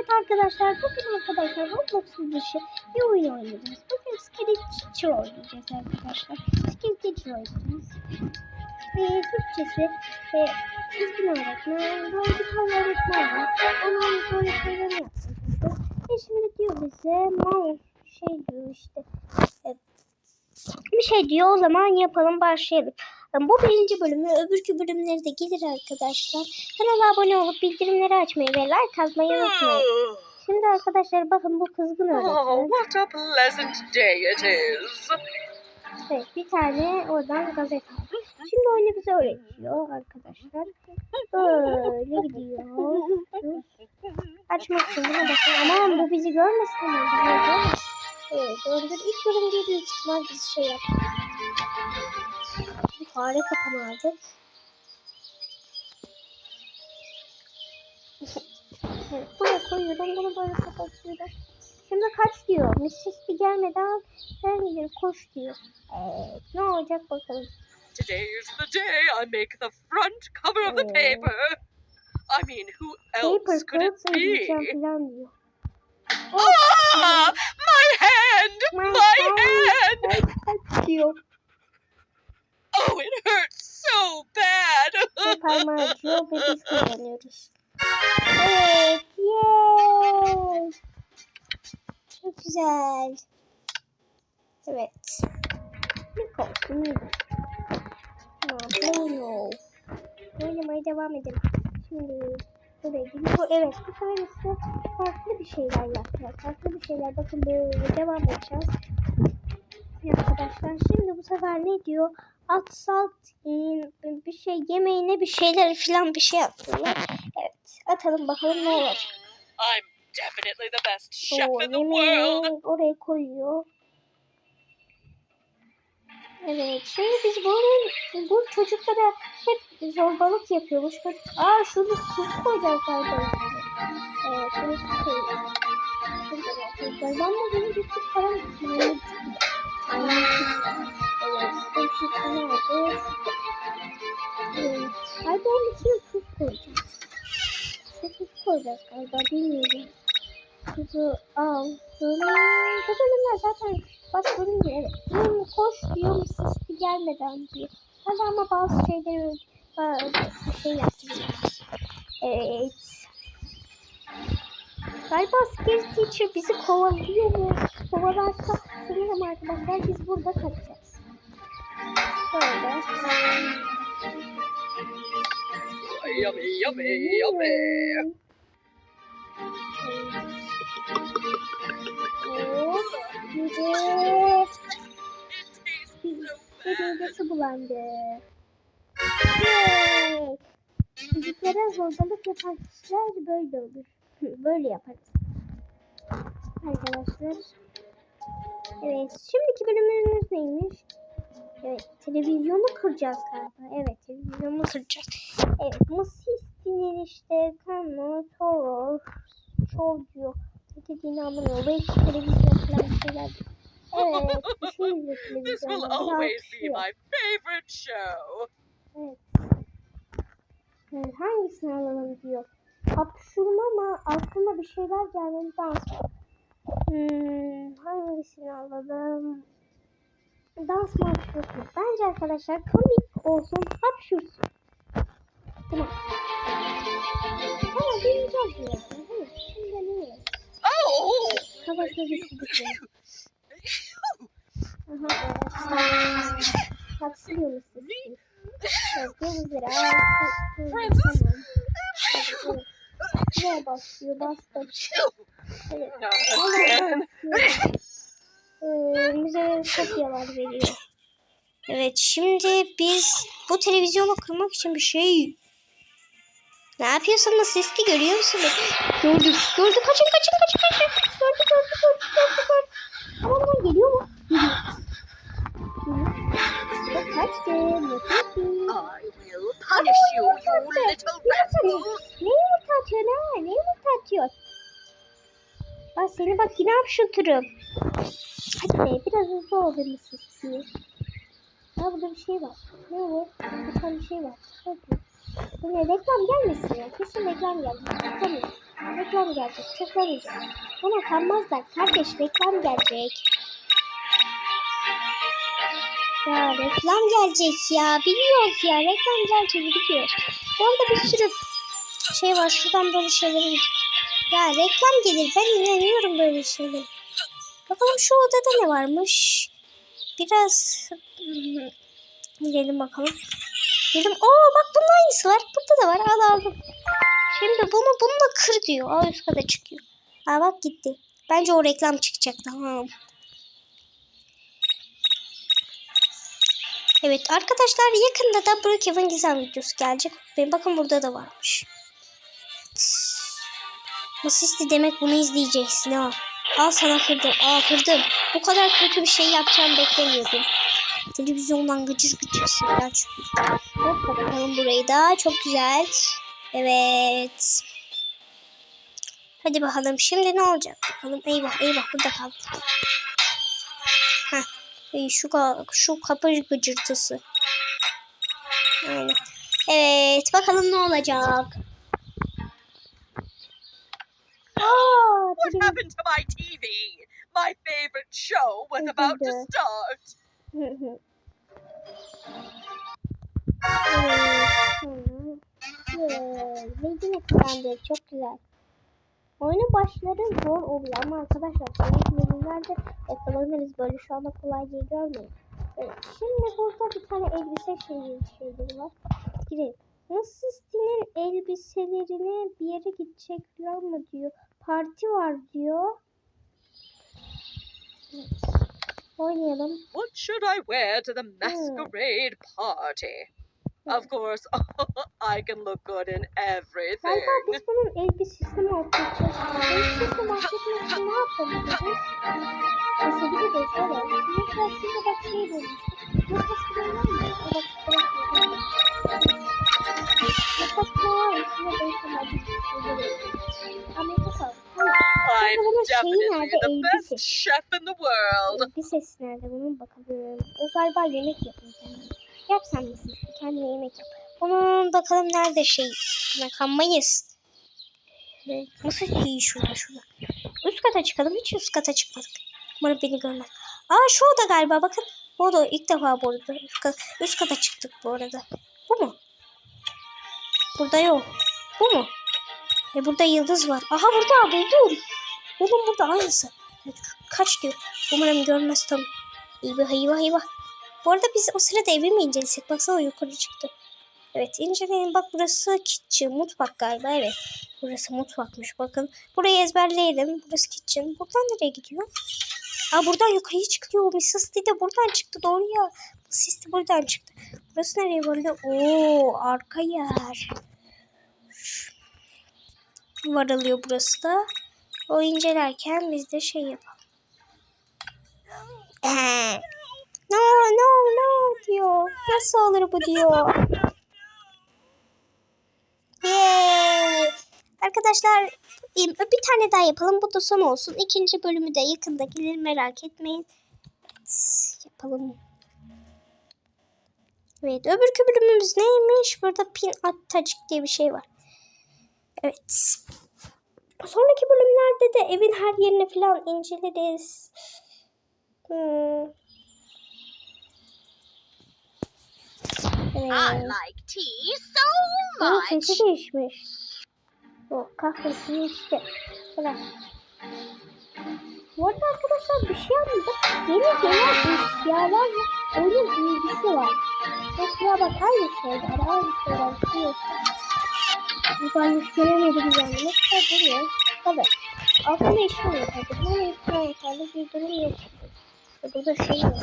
Evet arkadaşlar bugün arkadaşlar Roblox'un dışı bir oyun oynayacağız. Bugün Scary Teacher oynayacağız arkadaşlar. Scary Teacher oynayacağız. Ve Türkçesi ve düzgün öğretmen, tane öğretmen var. Onun şeyleri yapacağız. Ve şimdi diyor bize mouse şey diyor işte. bir şey diyor o zaman yapalım başlayalım. Bu birinci bölümü öbürkü bölümleri de gelir arkadaşlar. Kanala abone olup bildirimleri açmayı ve like atmayı unutmayın. Şimdi arkadaşlar bakın bu kızgın Oh, öğretmen. what a pleasant day it is. Evet bir tane oradan gazete. Şimdi oyunu bize öğretiyor arkadaşlar. Böyle gidiyor. Açmak için buna bakın. Aman bu bizi görmesin. Evet döndür. İlk bölüm diye büyük ihtimal biz şey yaptık. Fare kapanı aldık. Evet, buraya koyuyorum. Bunu böyle kapatıyorum. Şimdi kaç diyor? Mrs. bir gelmeden gidiyor koş diyor. Evet, ne olacak bakalım. Today is the day I make the front cover of the Oh. paper. I mean, who Paper else could it be? falan diyor. Ah, my hand! My My hand! hand! Oh, it hurts so bad. Parmağı acıyor ve biz kazanıyoruz. Evet, yay! Çok güzel. Evet. Bir korktum. Tamam, bunu. Oynamaya devam edelim. Şimdi buraya gidiyor. Bu- Evet, bu sefer ise farklı bir şeyler yapacağız. Farklı bir şeyler. Bakın böyle devam edeceğiz. Arkadaşlar şimdi bu sefer ne diyor? At salt bir şey yemeğine bir şeyler filan bir şey atıyorlar. Evet atalım bakalım ne olur. I'm definitely the best chef Oo, in the world. oraya koyuyor. Evet şimdi biz bunun bu çocuklara hep zorbalık yapıyormuş. Aa şunu tuz koyacağız galiba. Evet bunu. Şurada bakıyoruz. Ben bunu bir su falan tuz koyacağız galiba bilmiyorum. Tuzu al. Bu bölümler zaten baş bölüm diyor. Evet. Diyorum koş diyor Mrs. gelmeden diyor. Hadi ama bazı şeyleri bazı şey yaptırıyor. Evet. Galiba Scary Teacher bizi kovalıyor mu? Kovalarsa sanırım arkadaşlar biz burada kalacağız. Böyle. Yummy, yummy, yummy. Evet. Midesi bulandı. Yay! Çocuklara zorbalık yapan kişiler böyle olur. Böyle yaparız. Arkadaşlar. Evet. Şimdiki bölümümüz neymiş? Evet. Televizyonu kıracağız galiba. Evet. Televizyonu kıracağız. Evet. Musistin'in işte Kano, Toro, Show diyor. Ne dediğini anlamıyorum. Belki televizyon falan bir şeyler. Evet. Bir şey izliyor This will always be my favorite show. Evet. Evet, hangisini alalım diyor. Hapşurma ama aklıma bir şeyler gelmedi dans. Hmm, hangisini alalım? Dans mı hapşursun? Bence arkadaşlar komik olsun hapşursun. Tamam. Tamam deneyeceğiz ya. Evet, şimdi deneyelim. Oh! Kafasına evet. Haksırıyor musun? Denizleri ağzı. Francis? Tamam. Evet. Ee, bize kopyalar veriyor. Evet şimdi biz bu televizyonu kırmak için bir şey ne yapıyorsunuz siz ki görüyor musunuz? Gördük gördük kaçın kaçın kaçın kaçın. Gördük gördük gördük gördük gördük. Ama bana geliyor mu? Geliyor. Bak kaçtı. I will punish you, you little rascals. Ne yumurta atıyorsun ha? Ne yumurta atıyorsun? Bak seni bak yine hapşırtırım. Hadi be biraz hızlı ol beni istiyor. Ha burada bir şey var. Ne? Bir tane bir şey var. Hadi. Bu ne reklam gelmesin ya. Kesin reklam gelecek. Tıklamayacağım. Reklam gelecek. Tıklamayacağım. Buna kanmazlar. Kardeş reklam gelecek. Ya reklam gelecek ya. Biliyoruz ya. Reklam gelecek biliyoruz. Bu bir sürü şey var. Şuradan böyle şeyleri ya reklam gelir. Ben inanıyorum böyle şeylere. Bakalım şu odada ne varmış. Biraz hmm, gelin bakalım. Dedim oo bak bunun aynısı var. Burada da var. Al aldım. Şimdi bunu bununla kır diyor. Aa üst kata çıkıyor. Aa bak gitti. Bence o reklam çıkacak. Tamam. Evet arkadaşlar yakında da Brookhaven gizem videosu gelecek. Ve bakın burada da varmış. Masisti demek bunu izleyeceksin ha. Al sana kırdım. Aa kırdım. Bu kadar kötü bir şey yapacağım beklemiyordum. Televizyondan gıcır gıcır sesler çıkıyor. Hop bakalım burayı da. Çok güzel. Evet. Hadi bakalım şimdi ne olacak? Bakalım eyvah eyvah burada kaldı. Heh. Ey, şu, ka- şu kapı gıcırtısı. Aynen. Evet bakalım ne olacak. Aa, What happened to my TV? My favorite show was about to start. Bilgini kazandı. Çok güzel. Oyunun başları zor oluyor ama arkadaşlar sonraki yakalanırız. Böyle şu anda kolay değil görmeyin. Evet, şimdi burada bir tane elbise şeyi, şeyleri var. Girelim. Nasistinin elbiselerine bir yere gidecek falan mı diyor. Parti var diyor. Evet. Oynayalım. What should I wear to the masquerade party? Of course, I can look good in everything. Galiba biz bunun elbisesini mahvedeceğiz. Elbisesini mahvetmek için ne yapabiliriz? Kesebiliriz evet. Mesela şurada bak şey bulmuş. Makas falan var mı? O bak bırak I'm definitely the best chef in the world. Elbisesi nerede bunun bakalım. O galiba yemek yapıyor kendine. Yap sen misin? Kendine yemek yap. Onun bakalım nerede şey. Evet, Nasıl iyi şurada şurada. Üst kata çıkalım. Hiç üst kata çıkmadık. Umarım beni görmez. Aa şu oda galiba bakın. Bu oda ilk defa bu arada. Üst, kata, üst kata çıktık bu arada. Bu mu? Burada yok. Bu mu? E burada yıldız var. Aha burada buldum. Buldum burada aynısı. Kaç diyor. Umarım görmez tam. Eyvah eyvah eyvah. Bu arada biz o sırada evi mi incelesek? Baksana yukarı çıktı. Evet inceleyin. Bak burası kitchen. Mutfak galiba evet. Burası mutfakmış bakın. Burayı ezberleyelim. Burası kitchen. Buradan nereye gidiyor? Aa buradan yukarıya çıkıyor. Mrs. T de buradan çıktı. Doğru ya. T buradan çıktı. Burası nereye böyle? Oo arka yer. Varılıyor burası da. O incelerken biz de şey yapalım. No no no diyor. Nasıl olur bu diyor. Yay. Arkadaşlar bir tane daha yapalım. Bu da son olsun. İkinci bölümü de yakında gelir merak etmeyin. Evet, yapalım. Evet öbürkü bölümümüz neymiş? Burada pin attacık diye bir şey var. Evet. Sonraki bölümlerde de evin her yerini falan inceleriz. Hmm. I like tea so Onun much. sesi değişmiş. O kahvesini içti. Evet. Bu arada arkadaşlar bir şey anladım. Yeni gelen eşyalar ve oyunun ilgisi var. Mesela bak aynı şeyler, aynı şeyler çıkıyorsa. Ben hiç göremedim yani. Mesela duruyor. Tabii. Altında işlem yapardı. Bunu işlem yapardı. Bir durum yok. İşte burada şey var.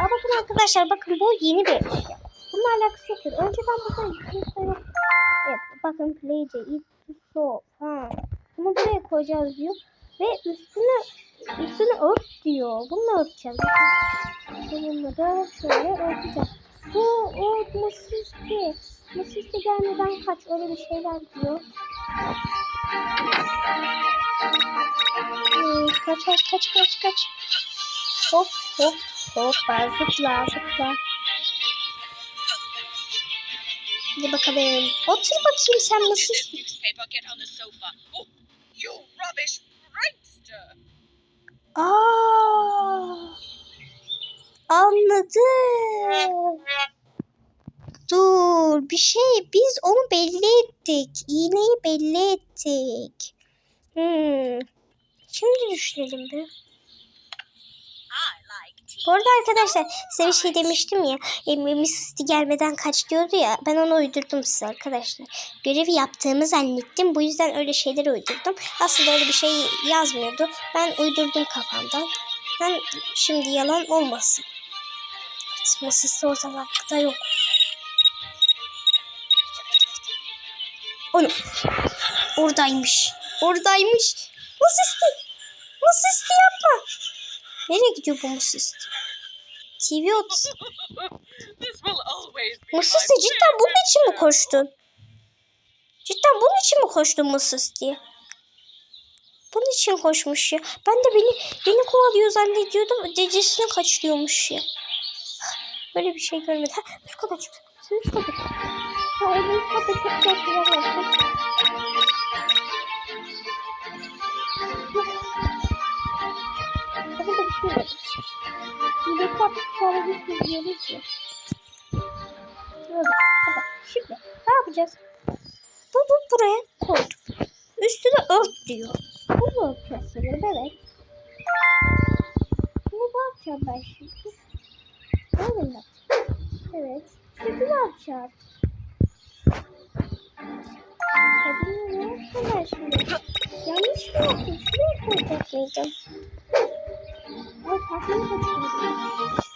Aa bakın arkadaşlar bakın bu yeni bir eşya. Bununla alakası yoktur. Önceden burada kimse yok. Evet bakın playce, it, so, ha. Bunu buraya koyacağız diyor. Ve üstüne üstüne ört diyor. Bununla örteceğiz. Bununla da şöyle örteceğiz. Bu o masisti. Masisti gelmeden kaç öyle bir şeyler diyor. Hmm, kaç kaç kaç kaç kaç. Hop hop hop zıpla zıpla. Hadi bakalım. Otur bakayım sen nasıl? Aa, anladım. Dur bir şey biz onu belli ettik. İğneyi belli ettik. Hmm. Şimdi düşünelim bir. Bu arada arkadaşlar size bir şey demiştim ya. E, Mrs. Gelmeden kaç diyordu ya. Ben onu uydurdum size arkadaşlar. Görevi yaptığımı zannettim. Bu yüzden öyle şeyler uydurdum. Aslında öyle bir şey yazmıyordu. Ben uydurdum kafamdan. Ben şimdi yalan olmasın. Evet, Mrs. Ortalıkta yok. Onu. Oradaymış. Oradaymış. Mrs. D. Mrs. D yapma. Nereye gidiyor bu. D? TV odası. This will always be Mrs. my D cidden bunun için mi koştun? Cidden bunun için mi koştun Mrs. diye? Bunun için koşmuş ya. Ben de beni beni kovalıyor zannediyordum. Decesini kaçırıyormuş ya. Böyle bir şey görmedim. Ha, üst kata çık. Sen üst kata. Ha, üst kata çok diyoruz ya. Böyle. Tamam. Şimdi ne yapacağız? Bunu buraya koyduk. Üstüne ört diyor. Bunu örteceğiz sanırım evet. Bunu ne yapacağım ben şimdi? Öyle mi? Evet. Şimdi ne yapacağım? Hadi şimdi? Yanlış mı yaptım? Şuraya koyacak mıydım? Ay farklı kaçırdım.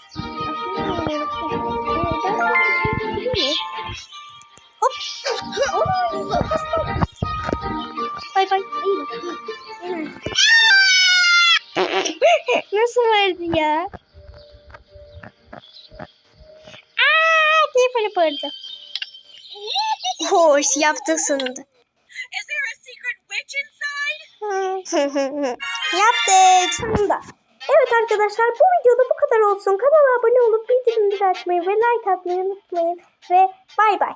Hop. Bay bay. Nasıl vardı ya? Aa, diye bağırdı. Hoş yaptık sonunda. Is there a secret witch inside? Yaptık sonunda. Evet arkadaşlar bu videoda bu kadar olsun. Kanala abone olup bildirimleri açmayı ve like atmayı unutmayın. Ve bay bay.